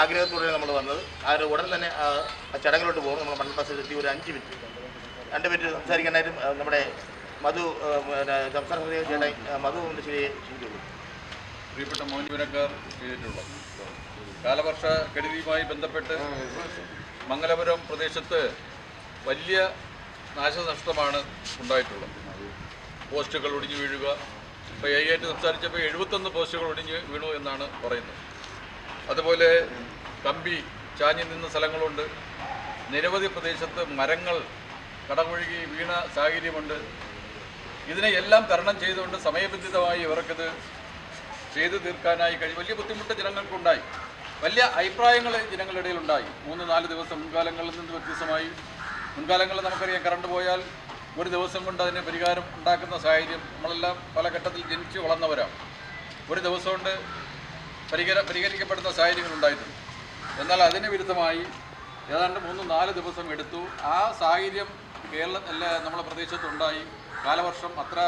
ആഗ്രഹത്തോടെയാണ് നമ്മൾ വന്നത്. ഒരു ഉടൻ തന്നെ ചടങ്ങിലോട്ട് പോകും നമ്മൾ മണ്ഡല ബസ്സിൽ എത്തി ഒരു അഞ്ച് മിനിറ്റ്. രണ്ട് മിനിറ്റ് സംസാരിക്കാനായിട്ടും നമ്മുടെ മധു സംസ്ഥാന സെക്രട്ടറി ചേട്ടായി മധു കൊണ്ട് ശരി പ്രിയപ്പെട്ട ചെയ്തിട്ടുള്ളത്. കാലവർഷ കെടുതിയുമായി ബന്ധപ്പെട്ട് മംഗലപുരം പ്രദേശത്ത് വലിയ നാശനഷ്ടമാണ് ഉണ്ടായിട്ടുള്ളത്. പോസ്റ്റുകൾ ഒടിഞ്ഞു വീഴുക. ഇപ്പോൾ എ സംസാരിച്ചപ്പോൾ എഴുപത്തൊന്ന് പോസ്റ്റുകൾ ഒടിഞ്ഞ് വീണു എന്നാണ് പറയുന്നത്. അതുപോലെ കമ്പി ചാഞ്ഞു നിന്ന സ്ഥലങ്ങളുണ്ട്. നിരവധി പ്രദേശത്ത് മരങ്ങൾ കടമൊഴുകി വീണ സാഹചര്യമുണ്ട്. ഇതിനെ എല്ലാം തരണം ചെയ്തുകൊണ്ട് സമയബന്ധിതമായി ഇവർക്കിത് ചെയ്തു തീർക്കാനായി കഴിയും വലിയ ബുദ്ധിമുട്ട് ജനങ്ങൾക്കുണ്ടായി. വലിയ അഭിപ്രായങ്ങൾ ജനങ്ങളുടെ ഉണ്ടായി മൂന്ന് നാല് ദിവസം മുൻകാലങ്ങളിൽ നിന്ന് വ്യത്യസ്തമായി. മുൻകാലങ്ങളിൽ നമുക്കറിയാം കറണ്ട് പോയാൽ ഒരു ദിവസം കൊണ്ട് അതിന് പരിഹാരം ഉണ്ടാക്കുന്ന സാഹചര്യം നമ്മളെല്ലാം പല ഘട്ടത്തിൽ ജനിച്ച് വളർന്നവരാണ്. ഒരു ദിവസം കൊണ്ട് പരിഹര പരിഹരിക്കപ്പെടുന്ന സാഹചര്യങ്ങൾ ഉണ്ടായിട്ടുണ്ട്. എന്നാൽ അതിന് വിരുദ്ധമായി ഏതാണ്ട് മൂന്ന് നാല് ദിവസം എടുത്തു ആ സാഹചര്യം കേരള അല്ല നമ്മുടെ പ്രദേശത്തുണ്ടായി. കാലവർഷം അത്ര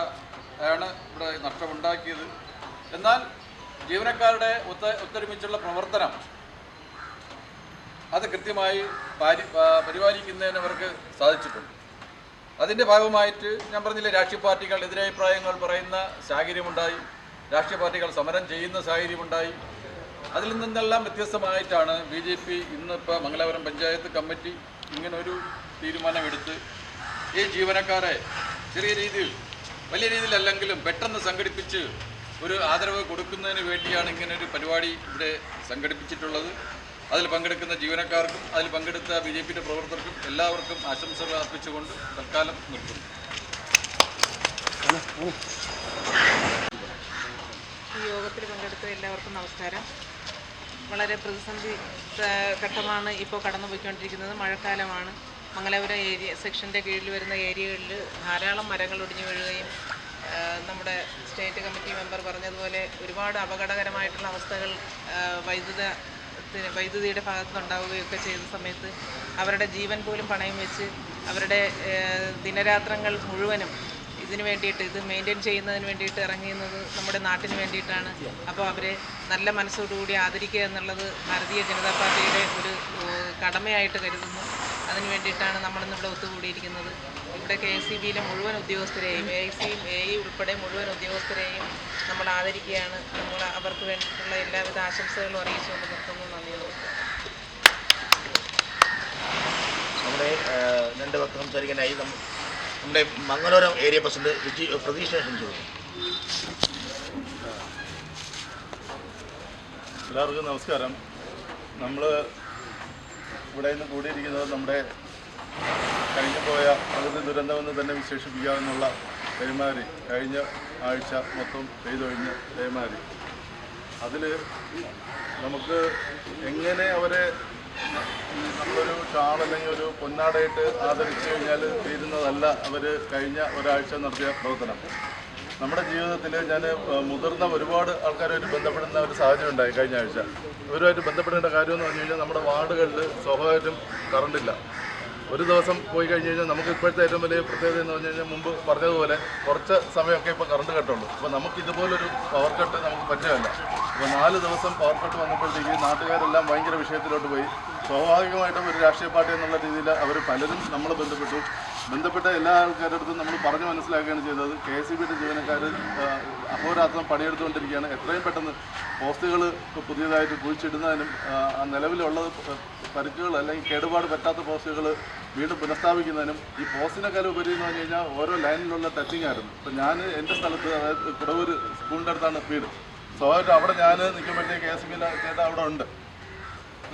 ആണ് ഇവിടെ നഷ്ടമുണ്ടാക്കിയത്. എന്നാൽ ജീവനക്കാരുടെ ഒത്ത ഒത്തൊരുമിച്ചുള്ള പ്രവർത്തനം അത് കൃത്യമായി പാരി പരിപാലിക്കുന്നതിന് അവർക്ക് സാധിച്ചിട്ടുണ്ട്. അതിന്റെ ഭാഗമായിട്ട് ഞാൻ പറഞ്ഞില്ലേ രാഷ്ട്രീയ പാർട്ടികൾ എതിരഭിപ്രായങ്ങൾ പറയുന്ന സാഹചര്യമുണ്ടായി. രാഷ്ട്രീയ പാർട്ടികൾ സമരം ചെയ്യുന്ന സാഹചര്യമുണ്ടായി. അതിൽ നിന്നെല്ലാം വ്യത്യസ്തമായിട്ടാണ് ബി ജെ പി ഇന്നിപ്പോൾ മംഗലാപുരം പഞ്ചായത്ത് കമ്മിറ്റി ഇങ്ങനൊരു തീരുമാനമെടുത്ത് ഈ ജീവനക്കാരെ ചെറിയ രീതിയിൽ വലിയ രീതിയിലല്ലെങ്കിലും പെട്ടെന്ന് സംഘടിപ്പിച്ച് ഒരു ആദരവ് കൊടുക്കുന്നതിന് വേണ്ടിയാണ് ഇങ്ങനൊരു പരിപാടി ഇവിടെ സംഘടിപ്പിച്ചിട്ടുള്ളത്. അതിൽ പങ്കെടുക്കുന്ന ജീവനക്കാർക്കും അതിൽ പങ്കെടുത്ത ബി ജെ പിയുടെ പ്രവർത്തകർക്കും എല്ലാവർക്കും ആശംസകൾ അർപ്പിച്ചുകൊണ്ട് തൽക്കാലം നിർത്തുന്നു. യോഗത്തിൽ പങ്കെടുത്ത എല്ലാവർക്കും നമസ്കാരം. വളരെ പ്രതിസന്ധി ഘട്ടമാണ് ഇപ്പോൾ കടന്നുപോയിക്കൊണ്ടിരിക്കുന്നത്. മഴക്കാലമാണ്. മംഗലാപുരം ഏരിയ സെക്ഷന്റെ കീഴിൽ വരുന്ന ഏരിയകളിൽ ധാരാളം മരങ്ങൾ ഒടിഞ്ഞു വീഴുകയും നമ്മുടെ സ്റ്റേറ്റ് കമ്മിറ്റി മെമ്പർ പറഞ്ഞതുപോലെ ഒരുപാട് അപകടകരമായിട്ടുള്ള അവസ്ഥകൾ വൈദ്യുത വൈദ്യുതിയുടെ ഭാഗത്തുനിന്നുണ്ടാവുകയൊക്കെ ചെയ്ത സമയത്ത് അവരുടെ ജീവൻ പോലും പണയം വെച്ച് അവരുടെ ദിനരാത്രങ്ങൾ മുഴുവനും ഇതിന് വേണ്ടിയിട്ട് ഇത് മെയിന്റെയിൻ ചെയ്യുന്നതിന് വേണ്ടിയിട്ട് ഇറങ്ങിയുന്നത് നമ്മുടെ നാട്ടിന് വേണ്ടിയിട്ടാണ്. അപ്പോൾ അവരെ നല്ല മനസ്സോടുകൂടി ആദരിക്കുക എന്നുള്ളത് ഭാരതീയ ജനതാ പാർട്ടിയുടെ ഒരു കടമയായിട്ട് കരുതുന്നു. അതിന് വേണ്ടിയിട്ടാണ് നമ്മളിന്നിവിടെ ഒത്തുകൂടിയിരിക്കുന്നത്. ഇവിടെ കെ എസ് സി ബിയിലെ മുഴുവൻ ഉദ്യോഗസ്ഥരെയും എ ഐ സിയും എ ഉൾപ്പെടെ മുഴുവൻ ഉദ്യോഗസ്ഥരെയും നമ്മൾ ആദരിക്കുകയാണ്. നമ്മൾ അവർക്ക് വേണ്ടിയിട്ടുള്ള എല്ലാവിധ ആശംസകളും അറിയിച്ചുകൊണ്ട് നിർത്തുന്നു. നന്ദി. നമ്മുടെ രണ്ട് വാക്ക് സംസാരിക്കാനായി നമ്മ- നമ്മുടെ മംഗലോരം ഏരിയ പ്രസിഡന്റ് വിജി പ്രതീക്ഷ എല്ലാവർക്കും നമസ്കാരം. നമ്മൾ ഇവിടെ നിന്ന് കൂടിയിരിക്കുന്നത് നമ്മുടെ കഴിഞ്ഞു പോയ പ്രകൃതി ദുരന്തമെന്ന് തന്നെ വിശേഷിപ്പിക്കാമെന്നുള്ള പെരുമാറി കഴിഞ്ഞ ആഴ്ച മൊത്തം പെയ്തൊഴിഞ്ഞ പെരുമാറി അതിൽ നമുക്ക് എങ്ങനെ അവരെ നമ്മളൊരു ഷാൾ അല്ലെങ്കിൽ ഒരു പൊന്നാടയിട്ട് ആദരിച്ചു കഴിഞ്ഞാൽ തീരുന്നതല്ല അവർ കഴിഞ്ഞ ഒരാഴ്ച നടത്തിയ പ്രവർത്തനം. നമ്മുടെ ജീവിതത്തിൽ ഞാൻ മുതിർന്ന ഒരുപാട് ആൾക്കാരുമായിട്ട് ബന്ധപ്പെടുന്ന ഒരു സാഹചര്യം ഉണ്ടായി കഴിഞ്ഞ ആഴ്ച. ഇവരുമായിട്ട് ബന്ധപ്പെടേണ്ട കാര്യമെന്ന് പറഞ്ഞു കഴിഞ്ഞാൽ നമ്മുടെ വാർഡുകളിൽ സ്വാഭാവികമായിട്ടും കറണ്ടില്ല ഒരു ദിവസം പോയി കഴിഞ്ഞ് കഴിഞ്ഞാൽ നമുക്ക് ഇപ്പോഴത്തെ ഏറ്റവും വലിയ പ്രത്യേകത എന്ന് പറഞ്ഞു കഴിഞ്ഞാൽ മുമ്പ് പറഞ്ഞതുപോലെ കുറച്ച് സമയമൊക്കെ ഇപ്പോൾ കറണ്ട് കട്ടുള്ളൂ. അപ്പോൾ നമുക്ക് ഇതുപോലൊരു പവർ കട്ട് നമുക്ക് പറ്റുകയല്ല. അപ്പോൾ നാല് ദിവസം പവർ കട്ട് വന്നപ്പോഴത്തേക്ക് നാട്ടുകാരെല്ലാം ഭയങ്കര വിഷയത്തിലോട്ട് പോയി. സ്വാഭാവികമായിട്ടും ഒരു രാഷ്ട്രീയ പാർട്ടി എന്നുള്ള രീതിയിൽ അവർ പലരും നമ്മൾ ബന്ധപ്പെട്ടു. ബന്ധപ്പെട്ട എല്ലാ ആൾക്കാരുടെ അടുത്തും നമ്മൾ പറഞ്ഞു മനസ്സിലാക്കുകയാണ് ചെയ്തത്. കെ എസ് ബിയുടെ ജീവനക്കാർ അഹോരാത്രം പണിയെടുത്തുകൊണ്ടിരിക്കുകയാണ്. എത്രയും പെട്ടെന്ന് പോസ്റ്റുകൾ പുതിയതായിട്ട് കുഴിച്ചിടുന്നതിനും ആ, നിലവിലുള്ള പരിക്കുകൾ അല്ലെങ്കിൽ കേടുപാട് പറ്റാത്ത പോസ്റ്റുകൾ വീണ്ടും പുനഃസ്ഥാപിക്കുന്നതിനും ഈ പോസ്റ്റിനേക്കാൾ ഉപരി എന്ന് പറഞ്ഞു കഴിഞ്ഞാൽ ഓരോ ലൈനിലുള്ള ടച്ചിങ് ആയിരുന്നു. ഇപ്പം ഞാൻ എന്റെ സ്ഥലത്ത് അതായത് കുടവൂർ സ്കൂളിന്റെ അടുത്താണ് വീട്. സ്വാഭാവികമായിട്ടും അവിടെ ഞാൻ നിൽക്കുമ്പോഴത്തേക്ക് കെ എസ് ബി ചേട്ടാ അവിടെ ഉണ്ട്.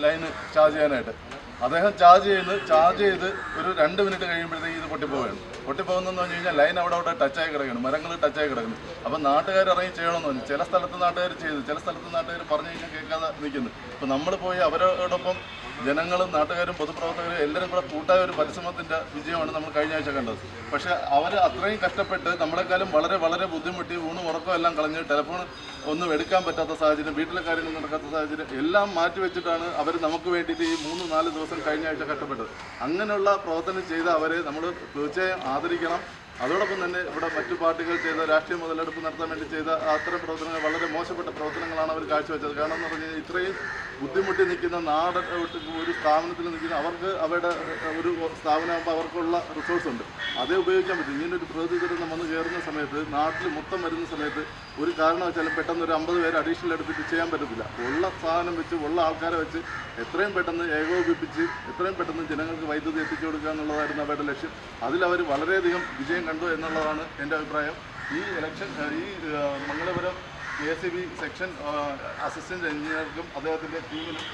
ലൈന് ചാർജ് ചെയ്യാനായിട്ട്. അദ്ദേഹം ചാർജ് ചെയ്ത് ചാർജ് ചെയ്ത് ഒരു രണ്ട് മിനിറ്റ് കഴിയുമ്പോഴത്തേക്ക് ഇത് പൊട്ടിപ്പോവുകയാണ്. പൊട്ടിപ്പോകുന്നതെന്ന് പറഞ്ഞു കഴിഞ്ഞാൽ ലൈൻ അവിടെ അവിടെ ടച്ചായി കിടക്കുന്നു മരങ്ങൾ ടച്ചായി കിടക്കുന്നു. അപ്പം നാട്ടുകാർ ഇറങ്ങി ചെയ്യണമെന്ന് പറഞ്ഞു. ചില സ്ഥലത്ത് നാട്ടുകാർ ചെയ്തു. ചില സ്ഥലത്ത് നാട്ടുകാർ പറഞ്ഞു കഴിഞ്ഞാൽ കേൾക്കാതെ നിൽക്കുന്നു. അപ്പം നമ്മൾ പോയി അവരോടൊപ്പം ജനങ്ങളും നാട്ടുകാരും പൊതുപ്രവർത്തകരും എല്ലാവരും കൂടെ കൂട്ടായ ഒരു പരിശ്രമത്തിന്റെ വിജയമാണ് നമ്മൾ കഴിഞ്ഞ ആഴ്ച കണ്ടത്. പക്ഷേ അവർ അത്രയും കഷ്ടപ്പെട്ട് നമ്മളെക്കാളും വളരെ വളരെ ബുദ്ധിമുട്ടി ഊണും ഉറക്കം എല്ലാം കളഞ്ഞ് ടെലിഫോൺ ഒന്നും എടുക്കാൻ പറ്റാത്ത സാഹചര്യം വീട്ടിലെ കാര്യങ്ങൾ നടക്കാത്ത സാഹചര്യം എല്ലാം മാറ്റിവെച്ചിട്ടാണ് അവർ നമുക്ക് വേണ്ടിയിട്ട് ഈ മൂന്ന് നാല് ദിവസം കഴിഞ്ഞ ആഴ്ച കഷ്ടപ്പെട്ടത്. അങ്ങനെയുള്ള പ്രവർത്തനം ചെയ്ത അവരെ നമ്മൾ തീർച്ചയായും ആദരിക്കണം. അതോടൊപ്പം തന്നെ ഇവിടെ മറ്റു പാർട്ടികൾ ചെയ്ത രാഷ്ട്രീയ മുതലെടുപ്പ് നടത്താൻ വേണ്ടി ചെയ്ത അത്തരം പ്രവർത്തനങ്ങൾ വളരെ മോശപ്പെട്ട പ്രവർത്തനങ്ങളാണ് അവർ കാഴ്ചവെച്ചത്. കാരണം എന്ന് പറഞ്ഞു കഴിഞ്ഞാൽ ഇത്രയും ബുദ്ധിമുട്ടി നിൽക്കുന്ന നാട് ഒരു സ്ഥാപനത്തിൽ നിൽക്കുന്ന അവർക്ക് അവരുടെ ഒരു സ്ഥാപനമാകുമ്പോൾ അവർക്കുള്ള റിസോഴ്സ് ഉണ്ട്. അതേ ഉപയോഗിക്കാൻ പറ്റും. ഇങ്ങനെ ഒരു പ്രകൃതി ദുരന്തം വന്ന് കയറുന്ന സമയത്ത് നാട്ടിൽ മൊത്തം വരുന്ന സമയത്ത് ഒരു കാരണം വെച്ചാലും പെട്ടെന്ന് ഒരു അമ്പത് പേര് അഡീഷണൽ എടുത്തിട്ട് ചെയ്യാൻ പറ്റത്തില്ല. ഉള്ള സാധനം വെച്ച് ഉള്ള ആൾക്കാരെ വെച്ച് എത്രയും പെട്ടെന്ന് ഏകോപിപ്പിച്ച് എത്രയും പെട്ടെന്ന് ജനങ്ങൾക്ക് വൈദ്യുതി എത്തിച്ചു കൊടുക്കുക എന്നുള്ളതായിരുന്നു അവരുടെ ലക്ഷ്യം. അതിൽ അവർ വളരെയധികം വിജയം കണ്ടു എന്നുള്ളതാണ് എന്റെ അഭിപ്രായം. ഈ ഇലക്ഷൻ ഈ Mangalapuram A C B section assistant എഞ്ചിനീയർക്കും അദ്ദേഹത്തിന്റെ ടീമിനും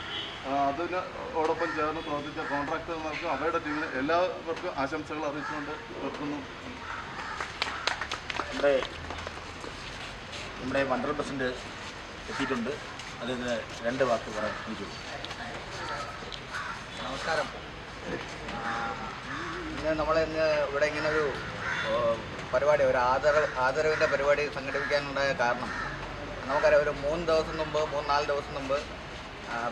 അതിനോടൊപ്പം ചേർന്ന് പ്രവർത്തിച്ച കോൺട്രാക്ടർമാർക്കും അവരുടെ ടീമിനും എല്ലാവർക്കും ആശംസകൾ അറിയിച്ചുകൊണ്ട് നിർത്തുന്നു. നമ്മുടെ നമ്മുടെ മണ്ഡലം പ്രസിഡന്റ് എത്തിയിട്ടുണ്ട്. അതിന് രണ്ട് വാക്ക് പറയാൻ ചോദിച്ചു നമസ്കാരം. ഇന്ന് നമ്മളിന്ന് ഇവിടെ ഇങ്ങനെ ഒരു പരിപാടി ഒരു ആദരവ് ആദരവിന്റെ പരിപാടി സംഘടിപ്പിക്കാനുണ്ടായ കാരണം. നമുക്കറിയാം ഒരു മൂന്ന് ദിവസം മുമ്പ് മൂന്ന് നാല് ദിവസം മുമ്പ്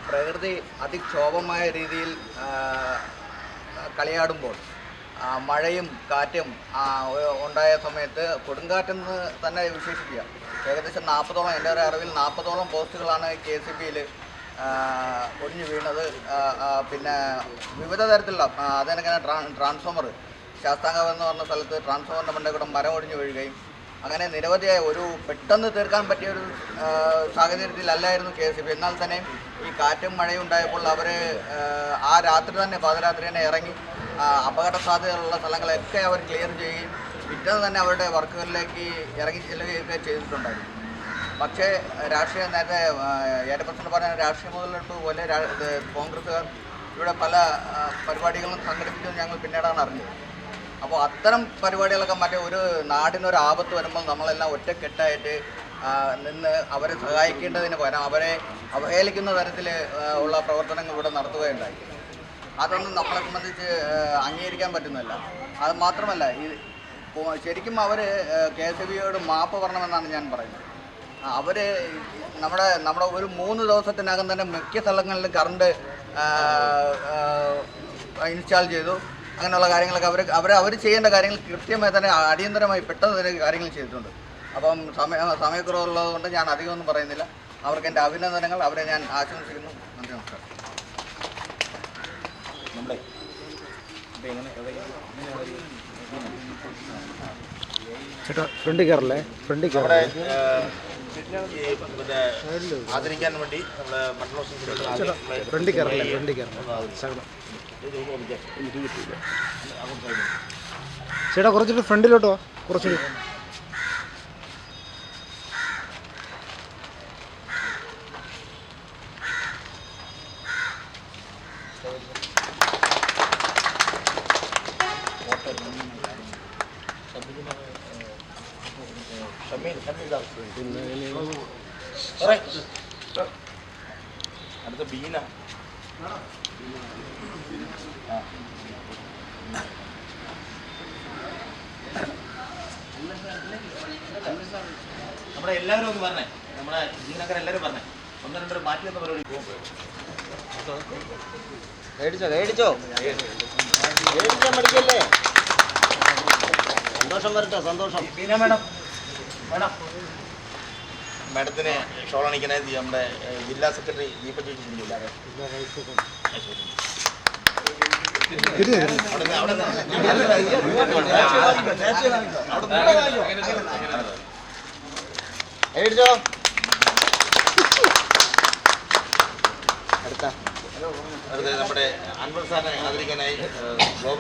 പ്രകൃതി അതിക്ഷോഭമായ രീതിയിൽ കളിയാടുമ്പോൾ മഴയും കാറ്റും ഉണ്ടായ സമയത്ത് കൊടുങ്കാറ്റെന്ന് തന്നെ വിശേഷിപ്പിക്കുക. ഏകദേശം നാൽപ്പതോളം എന്റെ ഒരു അറിവിൽ നാൽപ്പതോളം പോസ്റ്റുകളാണ് കെ സി ബിയിൽ ഒടിഞ്ഞു വീണത്. പിന്നെ വിവിധ തരത്തിലുള്ള ട്രാ ട്രാൻസ്ഫോമർ ശാസ്താംഗം എന്ന് പറഞ്ഞ സ്ഥലത്ത് ട്രാൻസ്ഫോമറിന്റെ മണ്ടേ കൂടെ മരം ഒടിഞ്ഞു വീഴുകയും അങ്ങനെ നിരവധിയായ ഒരു പെട്ടെന്ന് തീർക്കാൻ പറ്റിയ ഒരു സാഹചര്യത്തിലല്ലായിരുന്നു കെ എസ് എന്നാൽ തന്നെ ഈ കാറ്റും മഴയും ഉണ്ടായപ്പോൾ അവർ ആ രാത്രി തന്നെ പാതിരാത്രി തന്നെ ഇറങ്ങി അപകട സാധ്യതയുള്ള സ്ഥലങ്ങളൊക്കെ അവർ ക്ലിയർ ചെയ്യുകയും പിറ്റേന്ന് തന്നെ അവരുടെ വർക്കുകളിലേക്ക് ഇറങ്ങി ചെല്ലുകയൊക്കെ ചെയ്തിട്ടുണ്ടായിരുന്നു. പക്ഷേ രാഷ്ട്രീയ നേരത്തെ ഏഴ് പറഞ്ഞ രാഷ്ട്രീയ മുതലെടുപ്പ് പോലെ കോൺഗ്രസ്സുകാർ ഇവിടെ പല പരിപാടികളും സംഘടിപ്പിച്ചത് ഞങ്ങൾ പിന്നീടാണ് അറിഞ്ഞത്. അപ്പോൾ അത്തരം പരിപാടികളൊക്കെ മറ്റേ ഒരു നാടിനൊരു ആപത്ത് വരുമ്പോൾ നമ്മളെല്ലാം ഒറ്റക്കെട്ടായിട്ട് നിന്ന് അവരെ സഹായിക്കേണ്ടതിന് പകരം അവരെ അവഹേളിക്കുന്ന തരത്തിൽ ഉള്ള പ്രവർത്തനങ്ങൾ ഇവിടെ നടത്തുകയുണ്ടായി. അതൊന്നും നമ്മളെ സംബന്ധിച്ച് അംഗീകരിക്കാൻ പറ്റുന്നില്ല. അത് മാത്രമല്ല ഈ ശരിക്കും അവർ കെ എസ് ബിയോട് മാപ്പ് പറയണമെന്നാണ് ഞാൻ പറയുന്നത്. അവർ നമ്മുടെ നമ്മുടെ ഒരു മൂന്ന് ദിവസത്തിനകം തന്നെ മിക്ക സ്ഥലങ്ങളിലും കറണ്ട് ഇൻസ്റ്റാൾ ചെയ്തു. അങ്ങനെയുള്ള കാര്യങ്ങളൊക്കെ അവർ അവർ അവർ ചെയ്യേണ്ട കാര്യങ്ങൾ കൃത്യമായി തന്നെ അടിയന്തരമായി പെട്ടെന്ന് തന്നെ കാര്യങ്ങൾ ചെയ്തിട്ടുണ്ട്. അപ്പം സമയ സമയക്കുറവുള്ളത് കൊണ്ട് ഞാൻ അധികമൊന്നും പറയുന്നില്ല. അവർക്ക് എന്റെ അഭിനന്ദനങ്ങൾ. അവരെ ഞാൻ ആശംസിക്കുന്നു. നന്ദി നമസ്കാരം. ചേട്ടാ ഫ്രണ്ടിൽ കയറല്ലേ? ഫ്രണ്ട് കയറല്ലേ? ആദരിക്കാൻ വേണ്ടി നമ്മുടെ ഫ്രണ്ട് കയറല്ലേ? ഫ്രണ്ട് കയറല്ലേ? ശകലം. ചേട്ടാ കുറച്ചുകൂടി ഫ്രണ്ടിലോട്ടോ കുറച്ചിട്ട് ഷമീൽ ഷമീൽ അടുത്ത ബീന ആ. നമ്മുടെ എല്ലാവരും ഒന്ന് പറഞ്ഞേ. നമ്മുടെ ജീവനക്കാരെ എല്ലാവരും പറഞ്ഞേ. ഒന്ന് രണ്ടു മാറ്റി വന്ന പരിപാടി പോകുമ്പോൾ മേടിച്ചോ മേടിച്ചോ. മേടിക്കാൻ മടിക്കല്ലേ? സന്തോഷം വരട്ടെ സന്തോഷം. പിന്നെ മേഡം മേഡം. മാഡത്തിന് ഷോൾ അണിക്കണേ നമ്മുടെ ജില്ലാ സെക്രട്ടറി ദീപ ചേച്ചി അവിടെ അവിടെ മേടിച്ചോ അടുത്ത. അടുത്ത നമ്മുടെ അൻവർ സാറിനെ ആദരിക്കാനായി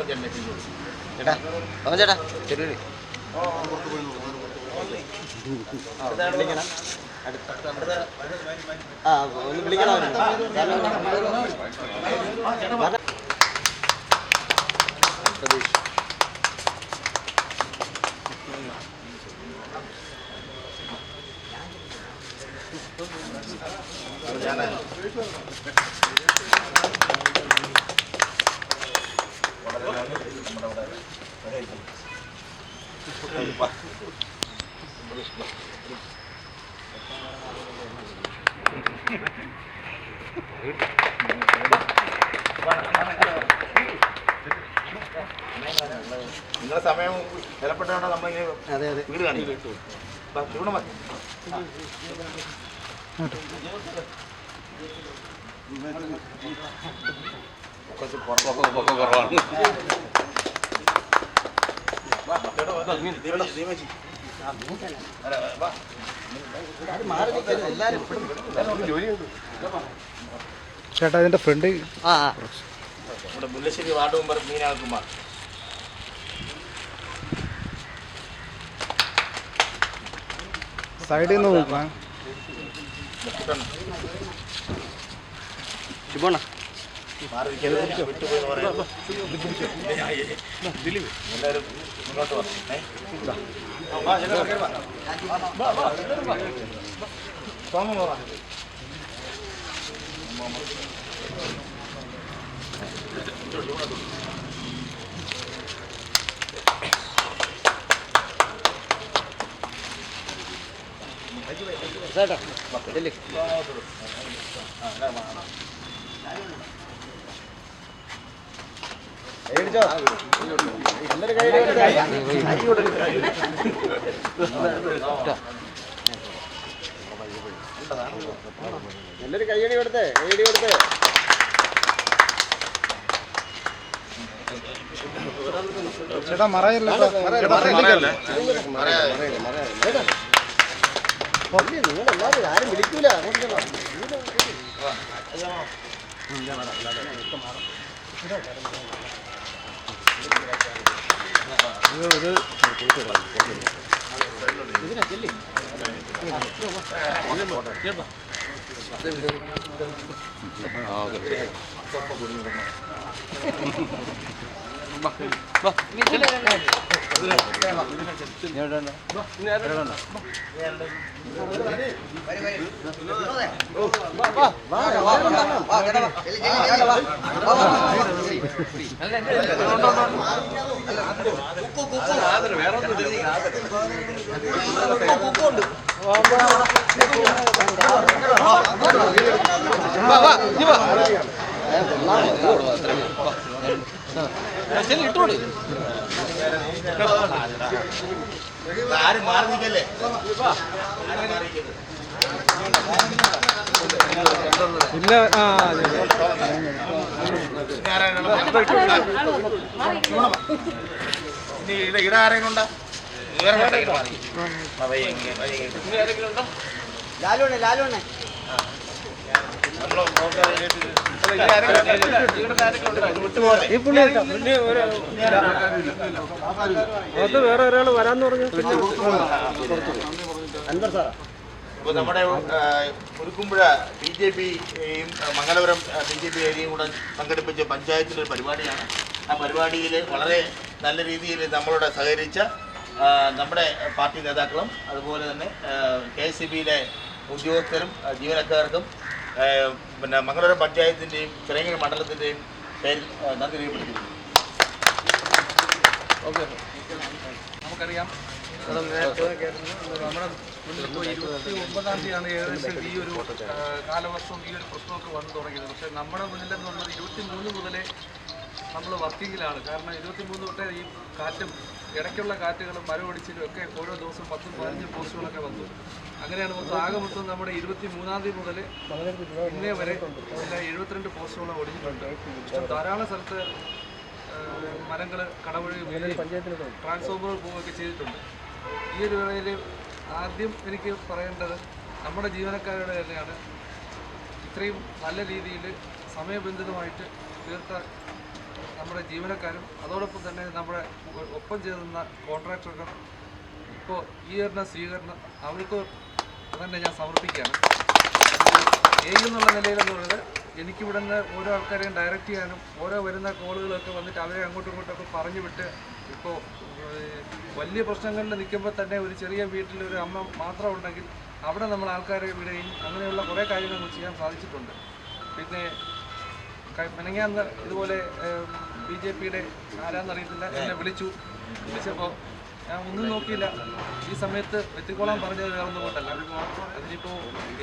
ചേട്ടൻ എത്തിയിട്ടുണ്ട് ചേട്ടാ തോമസ് ചേട്ടാ വിളിക്കണം. ആ ഒന്ന് വിളിക്കണം സതീഷ് നിങ്ങളുടെ സമയം വിലപ്പെട്ടതുകൊണ്ട് നമ്മൾ വീട് കാണിക്കും. ഇവിടെ മതി. ചേട്ടാ ഇതിന്റെ ഫ്രണ്ട് നമ്മുടെ മുല്ലശ്ശേരി വാർഡ് മെമ്പർ മീനാകുമാർ സൈഡിൽ നിന്ന് നോക്കാം പറയാം എല്ലാവരും മുന്നോട്ട് വന്നു മറയല്ല ചേട്ടാ ഫ്രണ്ടിൽ കയറല്ലേ ആരും കൈയടി കൊടുത്തേ ആരും മാറി ചേട്ടാ മറയല്ലേ മറയല്ലേ? മറയല്ലേ? ഇനി ആരാണ് ഇനി ഇവിടെ ഇവിടെ ആരെങ്കിലും ഉണ്ടോ വേറെ ആരെങ്കിലും മാറി. ആ, വയ്യ, ഇങ്ങനെ, ഇല്ല ആ ലാലുണ്ണേ ലാലുണ്ണേ ഇവിടെ ആരെങ്കിലും ഉണ്ടോ? ഇത് വിട്ടുപോലെ. അത് വേറെ ഒരാൾ വരാന്ന് പറഞ്ഞു ഇപ്പോൾ നമ്മുടെ കുരുക്കുമ്പുഴ ബി ജെ പിയും മംഗലപുരം ബി ജെ പി ഏരിയയും കൂടെ സംഘടിപ്പിച്ച പഞ്ചായത്തിലൊരു പരിപാടിയാണ്. ആ പരിപാടിയിൽ വളരെ നല്ല രീതിയിൽ നമ്മളോട് സഹകരിച്ച നമ്മുടെ പാർട്ടി നേതാക്കളും അതുപോലെ തന്നെ കെ എസ് സി ബിയിലെ ഉദ്യോഗസ്ഥരും ജീവനക്കാർക്കും പിന്നെ മംഗളൂരം പഞ്ചായത്തിന്റെയും ചിറങ്ങര മണ്ഡലത്തിന്റെയും പേരിൽ നന്ദി രേഖപ്പെടുത്തിയിരുന്നു നമുക്കറിയാം. നമ്മുടെ മുന്നിലിപ്പോൾ ഇരുപത്തി ഒമ്പതാം തീയതിയാണ് ഏകദേശം ഈ ഒരു ആ, കാലവർഷവും ഈ ഒരു പ്രശ്നമൊക്കെ വന്നു തുടങ്ങിയത്. പക്ഷേ നമ്മുടെ മുന്നിലെന്നുള്ളത് ഇരുപത്തി മൂന്ന് മുതലേ നമ്മൾ വർക്കിങ്ങിലാണ്. കാരണം ഇരുപത്തി മൂന്ന് തൊട്ടേ ഈ കാറ്റും ഇടയ്ക്കുള്ള കാറ്റുകളും മരമൊടിച്ചിലും ഒക്കെ ഓരോ ദിവസവും പത്തും പതിനഞ്ചും പോസ്റ്റുകളൊക്കെ വന്നു. അങ്ങനെയാണ് മൊത്തം ആകെ മൊത്തം നമ്മുടെ ഇരുപത്തി മൂന്നാം തീയതി മുതൽ ഇന്നേ വരെ എഴുപത്തിരണ്ട് പോസ്റ്റുകളും ഒടിഞ്ഞിട്ടുണ്ട്. ധാരാളം സ്ഥലത്ത് മരങ്ങൾ കടവഴി ട്രാൻസ്ഫോമറുകൾ പോവുകയൊക്കെ ചെയ്തിട്ടുണ്ട്. ഈ ഒരു വേളയിൽ ആദ്യം എനിക്ക് പറയേണ്ടത് നമ്മുടെ ജീവനക്കാരുടെ തന്നെയാണ്. ഇത്രയും നല്ല രീതിയിൽ സമയബന്ധിതമായിട്ട് തീർത്ത നമ്മുടെ ജീവനക്കാരും അതോടൊപ്പം തന്നെ നമ്മുടെ ഒപ്പം ചേർന്ന കോൺട്രാക്ടർക്കും ഇപ്പോൾ ഈ വരുന്ന സ്വീകരണം അവർക്ക് തന്നെ ഞാൻ സമർപ്പിക്കുകയാണ്. ഏകെന്നുള്ള നിലയിലെന്ന് പറയുന്നത് എനിക്കിവിടെ നിന്ന് ഓരോ ആൾക്കാരെയും ഡയറക്റ്റ് ചെയ്യാനും ഓരോ വരുന്ന കോളുകളൊക്കെ വന്നിട്ട് അവരെ അങ്ങോട്ടും ഇങ്ങോട്ടൊക്കെ പറഞ്ഞു വിട്ട് ഇപ്പോൾ വലിയ പ്രശ്നങ്ങളിൽ നിൽക്കുമ്പോൾ തന്നെ ഒരു ചെറിയ വീട്ടിൽ ഒരു അമ്മ മാത്രം ഉണ്ടെങ്കിൽ അവിടെ നമ്മൾ ആൾക്കാരെ വിടുകയും അങ്ങനെയുള്ള കുറേ കാര്യങ്ങൾ ചെയ്യാൻ സാധിച്ചിട്ടുണ്ട്. പിന്നെ മെനങ്ങാന്ന് ഇതുപോലെ ബി ജെ പിയുടെ ആരാന്നറിയത്തില്ല എന്നെ വിളിച്ചു. വിളിച്ചപ്പോൾ ഞാൻ ഒന്നും നോക്കിയില്ല. ഈ സമയത്ത് വെറ്റിക്കോളാൻ പറഞ്ഞത് വേറെ ഒന്നും കൊണ്ടല്ല. അതിനിപ്പോൾ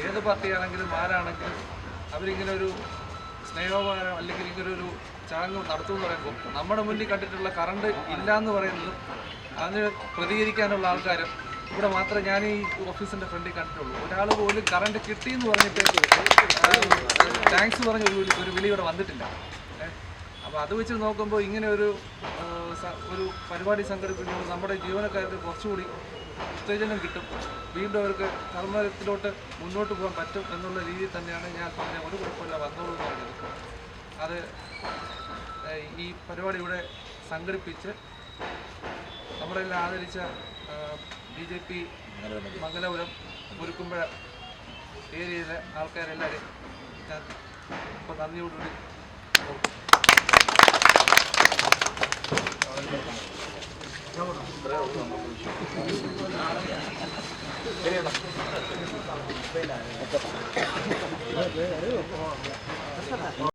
ഏത് പാർട്ടിയാണെങ്കിലും ആരാണെങ്കിലും അവരിങ്ങനെ ഒരു സ്നേഹോപകാരം അല്ലെങ്കിൽ ഇങ്ങനെ ഒരു ചടങ്ങ് നടത്തുമെന്ന് പറയുമ്പോൾ നമ്മുടെ മുന്നിൽ കണ്ടിട്ടുള്ള കറണ്ട് ഇല്ല എന്ന് പറയുന്നതും അതിന് പ്രതികരിക്കാനുള്ള ആൾക്കാരും ഇവിടെ മാത്രമേ ഞാൻ ഈ ഓഫീസിന്റെ ഫ്രണ്ടിൽ കണ്ടിട്ടുള്ളൂ. ഒരാൾ പോലും കറണ്ട് കിട്ടി എന്ന് പറഞ്ഞിട്ട് താങ്ക്സ് പറഞ്ഞ ഒരു ഒരു വിളി ഇവിടെ വന്നിട്ടില്ല. അപ്പോൾ അത് വെച്ച് നോക്കുമ്പോൾ ഇങ്ങനെ ഒരു ഒരു പരിപാടി സംഘടിപ്പിക്കുമ്പോൾ നമ്മുടെ ജീവനക്കാർക്ക് കുറച്ചുകൂടി ഉത്തേജനം കിട്ടും. വീണ്ടും അവർക്ക് കർമ്മത്തിലോട്ട് മുന്നോട്ട് പോകാൻ പറ്റും എന്നുള്ള രീതിയിൽ തന്നെയാണ് ഞാൻ പറഞ്ഞ ഒരു കുഴപ്പമില്ല വന്നോളൂ എന്ന് പറഞ്ഞത്. അത് ഈ പരിപാടി ഇവിടെ സംഘടിപ്പിച്ച് നമ്മളെല്ലാം ആദരിച്ച B J P Mangalapuram. Murukkumpuzha ഏരിയയിലെ ആൾക്കാരെല്ലാവരും ഞാൻ ഇപ്പോൾ നന്ദിയോടുകൂടി ശരിയാണ്